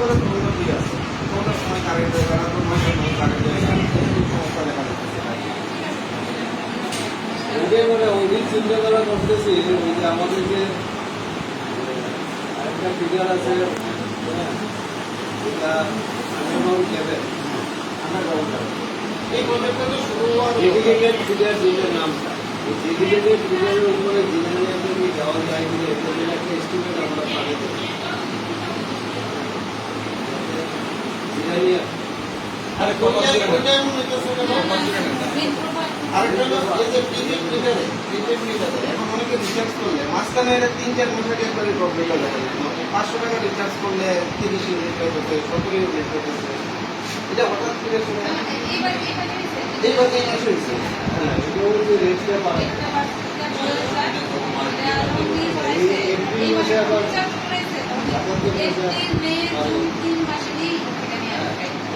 করে তো উন্নতি আছে। কোনোটার সময় কারেন্ট হয়ে গেল নয়টার সময় কারেন্ট হয়ে গেল সমস্যা দেখা ওটাই মানে অধিক চিন্তা করা করতেছি ওই যে আমাদের যে আরেকটা ফিগার আছে আন্ডারগ্রাউন্ড লেভেল আন্ডারগ্রাউন্ড এই প্রজেক্টটা তো শুরু হওয়ার ডেডিকেটেড ফিগার যেটার নামটা ডেডিকেটেড ফিগারের উপরে জিনারিয়ার আরেকটা এই যে এখন অনেকে রিচার্জ করলে মাঝখানে এরা তিন চার মাস আগে একবারে প্রবলেম দেখা যায় পাঁচশো টাকা রিচার্জ করলে তিরিশ ইউনিট হতেছে সতেরো ইউনিট এটা হঠাৎ করে শুনে এই এই মাসে হয়েছে হ্যাঁ এটা হচ্ছে রেটটা পাওয়া ওয়ান ইউনিটে এটা